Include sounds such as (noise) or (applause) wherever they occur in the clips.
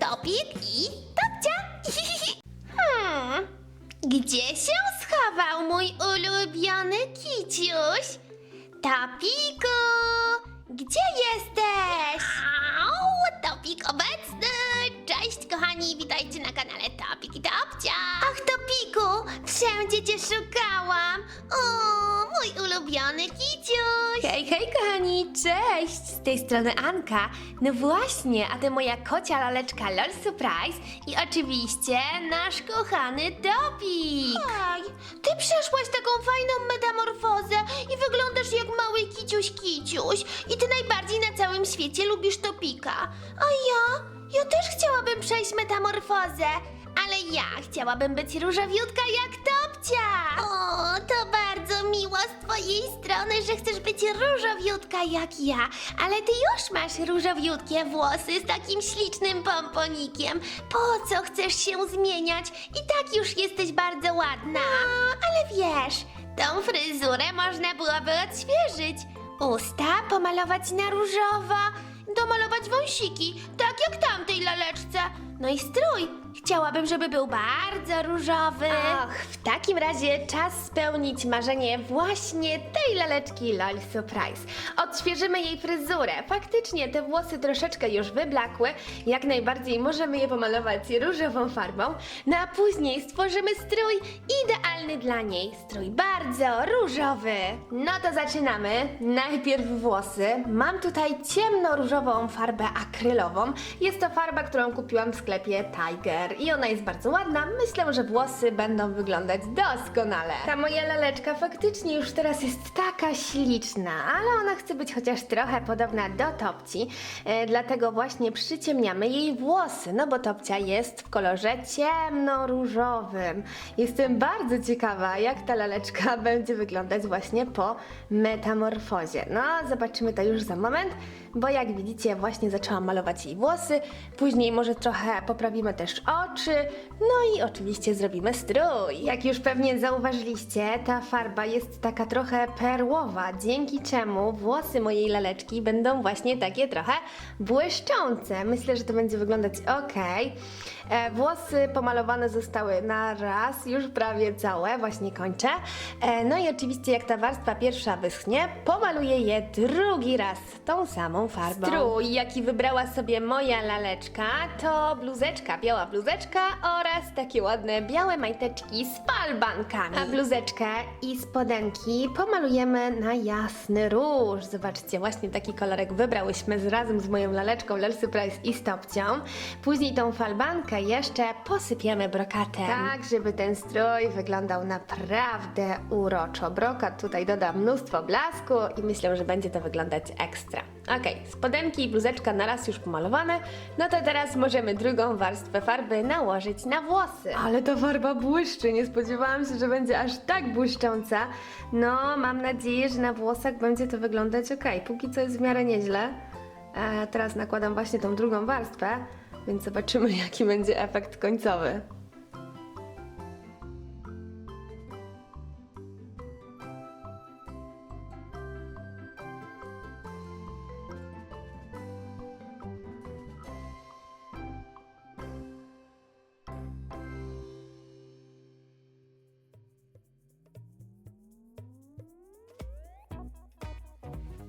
Topik i Topcia. (laughs) hmm, gdzie się schował mój ulubiony kiciuś? Topiku, gdzie jesteś? Au, Topik obecny. Cześć kochani, witajcie na kanale Topik i Topcia. Ach Topiku, wszędzie cię szukałam. O, mój ulubiony kiciuś. Hej, hej kochani, cześć! Z tej strony Anka. No właśnie, a to moja kocia laleczka LOL Surprise i oczywiście nasz kochany Topik. Aj, ty przeszłaś taką fajną metamorfozę i wyglądasz jak mały kiciuś kiciuś i ty najbardziej na całym świecie lubisz Topika. A ja? Ja też chciałabym przejść metamorfozę, ale ja chciałabym być różowiutka jak Topcia. O, to bardzo miło z twojej strony, że chcesz być różowiutka jak ja, ale ty już masz różowiutkie włosy z takim ślicznym pomponikiem. Po co chcesz się zmieniać? I tak już jesteś bardzo ładna. ale wiesz, tą fryzurę można byłoby odświeżyć. Usta pomalować na różowo, domalować wąsiki, tak jak tamtej laleczce. No i strój. Chciałabym, żeby był bardzo różowy. Och, w takim razie czas spełnić marzenie właśnie tej laleczki LOL Surprise. Odświeżymy jej fryzurę. Faktycznie te włosy troszeczkę już wyblakły. Jak najbardziej możemy je pomalować różową farbą. No a później stworzymy strój idealny dla niej. Strój bardzo różowy. No to zaczynamy. Najpierw włosy. Mam tutaj ciemno-różową farbę akrylową. Jest to farba, którą kupiłam w sklepie Tiger i ona jest bardzo ładna. Myślę, że włosy będą wyglądać doskonale. Ta moja laleczka faktycznie już teraz jest taka śliczna, ale ona chce być chociaż trochę podobna do Topci, e, dlatego właśnie przyciemniamy jej włosy, no bo Topcia jest w kolorze ciemno-różowym. Jestem bardzo ciekawa, jak ta laleczka (laughs) będzie wyglądać właśnie po metamorfozie. No, zobaczymy to już za moment, bo jak widzicie, właśnie zaczęłam malować jej włosy, później może trochę poprawimy też oczy, no i oczywiście zrobimy strój. Jak już pewnie zauważyliście, ta farba jest taka trochę perłowa, dzięki czemu włosy mojej laleczki będą właśnie takie trochę błyszczące. Myślę, że to będzie wyglądać ok. E, włosy pomalowane zostały na raz, już prawie całe, właśnie kończę. E, no i oczywiście jak ta warstwa pierwsza wyschnie, pomaluję je drugi raz tą samą farbą. Strój, jaki wybrała sobie moja laleczka, to bluzeczka, biała bluzeczka oraz takie ładne białe majteczki z falbankami. A bluzeczkę i spodenki pomalujemy na jasny róż. Zobaczcie, właśnie taki kolorek wybrałyśmy z, razem z moją laleczką Lel Surprise i stopcią. Później tą falbankę jeszcze posypiemy brokatem. Tak, żeby ten strój wyglądał naprawdę uroczo. Brokat tutaj doda mnóstwo blasku i myślę, że będzie to wyglądać ekstra. Okej, spodenki i bluzeczka na raz już pomalowane, no to teraz możemy drugą warstwę farby nałożyć na włosy. Ale ta farba błyszczy, nie spodziewałam się, że będzie aż tak błyszcząca. No, mam nadzieję, że na włosach będzie to wyglądać ok. Póki co jest w miarę nieźle. E, teraz nakładam właśnie tą drugą warstwę, więc zobaczymy (laughs) jaki będzie efekt końcowy.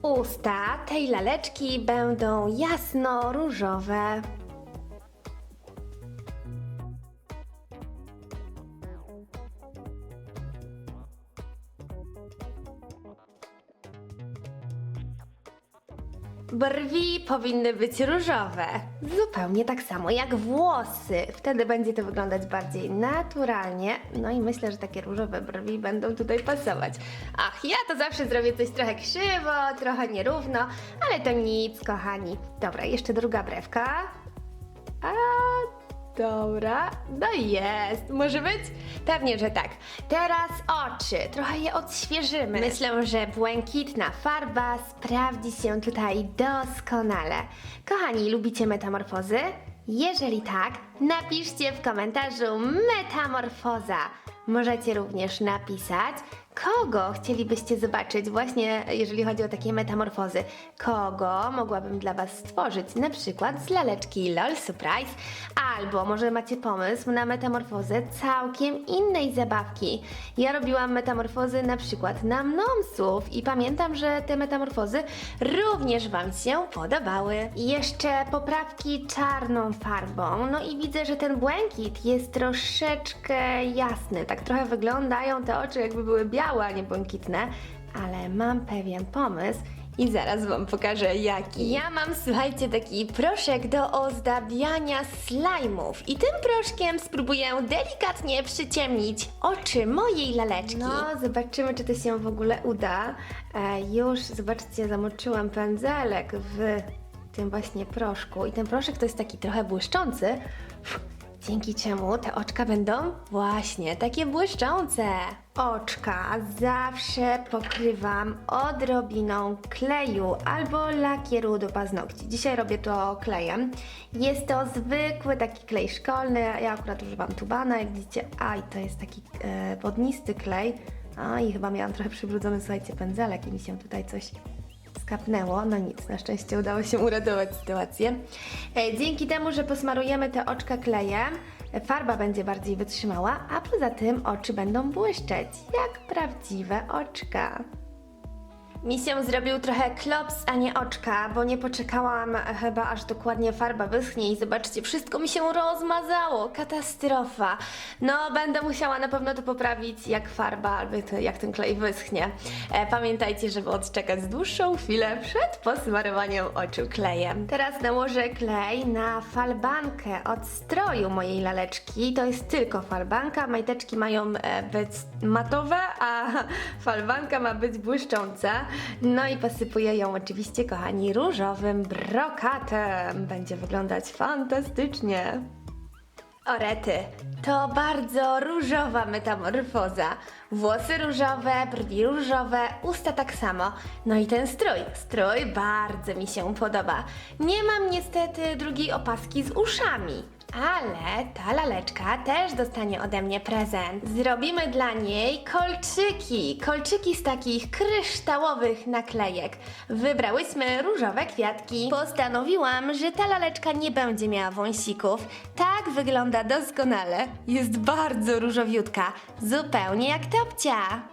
Usta tej laleczki będą jasno-różowe. Brwi powinny być różowe, zupełnie tak samo jak włosy. Wtedy będzie to wyglądać bardziej naturalnie. No i myślę, że takie różowe brwi będą tutaj pasować. Ach, ja to zawsze zrobię coś trochę krzywo, trochę nierówno, ale to nic, kochani. Dobra, jeszcze druga brewka. A Dobra, no jest. Może być? Pewnie, że tak. Teraz oczy. Trochę je odświeżymy. Myślę, że błękitna farba sprawdzi się tutaj doskonale. Kochani, lubicie metamorfozy? Jeżeli tak, napiszcie w komentarzu metamorfoza. Możecie również napisać, Kogo chcielibyście zobaczyć właśnie, jeżeli chodzi o takie metamorfozy? Kogo mogłabym dla Was stworzyć? Na przykład z laleczki LOL Surprise, albo może macie pomysł na metamorfozę całkiem innej zabawki. Ja robiłam metamorfozy na przykład na mnomsów i pamiętam, że te metamorfozy również Wam się podobały. Jeszcze poprawki czarną farbą. No i widzę, że ten błękit jest troszeczkę jasny. Tak trochę wyglądają te oczy, jakby były białe, a nie błękitne. Ale mam pewien pomysł. I zaraz Wam pokażę jaki. Ja mam, słuchajcie, taki proszek do ozdabiania slajmów. I tym proszkiem spróbuję delikatnie przyciemnić oczy mojej laleczki. No, zobaczymy, czy to się w ogóle uda. E, już, zobaczcie, zamoczyłam pędzelek w tym właśnie proszku. I ten proszek to jest taki trochę błyszczący. Dzięki czemu te oczka będą właśnie takie błyszczące. Oczka zawsze pokrywam odrobiną kleju albo lakieru do paznokci. Dzisiaj robię to klejem. Jest to zwykły taki klej szkolny. Ja akurat używam tubana, jak widzicie. A i to jest taki e, wodnisty klej. A i chyba miałam trochę przybrudzony, słuchajcie, pędzelek i mi się tutaj coś skapnęło. No nic, na szczęście udało się uratować sytuację. E, Dzięki temu, że posmarujemy te oczka klejem, farba będzie bardziej wytrzymała, a poza tym oczy będą błyszczeć, jak prawdziwe oczka. Mi się zrobił trochę klops, a nie oczka, bo nie poczekałam e, chyba aż dokładnie farba wyschnie i zobaczcie, wszystko mi się rozmazało. Katastrofa. No, będę musiała na pewno to poprawić jak farba, albo jak ten klej wyschnie. E, pamiętajcie, żeby odczekać dłuższą chwilę przed posmarowaniem oczu klejem. Teraz nałożę klej na falbankę od stroju mojej laleczki. To jest tylko falbanka, majteczki mają e, być matowe, a (laughs) falbanka ma być błyszcząca. No i posypuję ją oczywiście, kochani, różowym brokatem. Będzie wyglądać fantastycznie. Orety, to bardzo różowa metamorfoza. Włosy różowe, brwi różowe, usta tak samo. No i ten strój. Strój bardzo mi się podoba. Nie mam niestety drugiej opaski z uszami. Ale ta laleczka też dostanie ode mnie prezent. Zrobimy dla niej kolczyki. Kolczyki z takich kryształowych naklejek. Wybrałyśmy różowe kwiatki. Postanowiłam, że ta laleczka nie będzie miała wąsików. Tak wygląda doskonale. Jest bardzo różowiutka. Zupełnie jak topcia.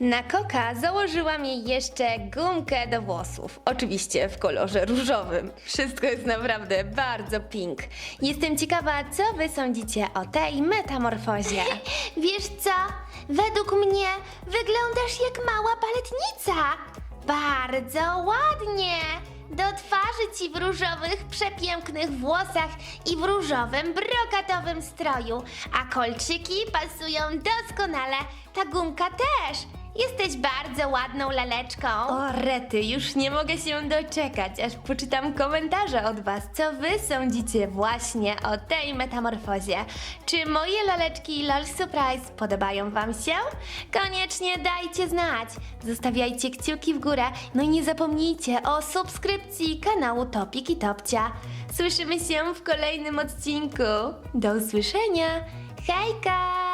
Na koka założyłam jej jeszcze gumkę do włosów. Oczywiście w kolorze różowym. Wszystko jest naprawdę bardzo pink. Jestem ciekawa, co wy sądzicie o tej metamorfozie. (laughs) Wiesz co? Według mnie wyglądasz jak mała baletnica. Bardzo ładnie. Do twarzy ci w różowych, przepięknych włosach i w różowym, brokatowym stroju. A kolczyki pasują doskonale. Ta gumka też. Jesteś bardzo ładną laleczką. O rety, już nie mogę się doczekać, aż poczytam komentarze od was, co wy sądzicie właśnie o tej metamorfozie. Czy moje laleczki LOL Surprise podobają wam się? Koniecznie dajcie znać, zostawiajcie kciuki w górę, no i nie zapomnijcie o subskrypcji kanału Topik i Topcia. Słyszymy się w kolejnym odcinku. Do usłyszenia, hejka!